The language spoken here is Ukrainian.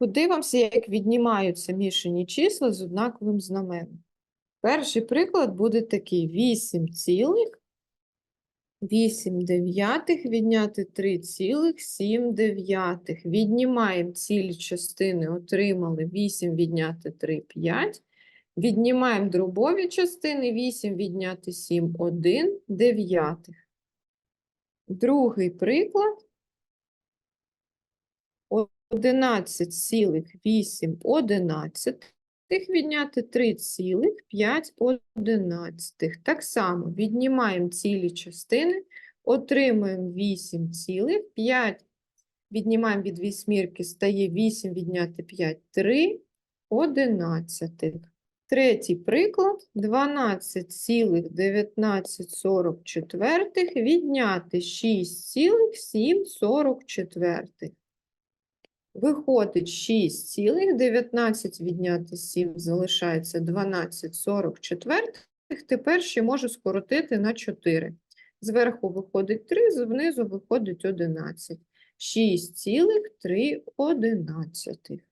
Подивимося, як віднімаються мішані числа з однаковим знаменем. Перший приклад буде такий: 8 цілих 8 дев'ятих відняти 3,7 дев'ятих. Віднімаємо цілі частини, отримали 8 відняти 3, 5. Віднімаємо дробові частини, 8 відняти 7, 1 дев'ятих. Другий приклад. 11,8 одинадцятих відняти 3,5 одинадцятих. Так само віднімаємо цілі частини, отримуємо 8 цілих, 5 віднімаємо від вісьмірки, стає 8 відняти 5, 3 одинадцятих. Третій приклад 12,1944 відняти 6,744. Виходить 6,19 відняти 7 залишається 12,44. Тепер ще можу скоротити на 4. Зверху виходить 3, знизу виходить 11. 6,3 одинадцятих.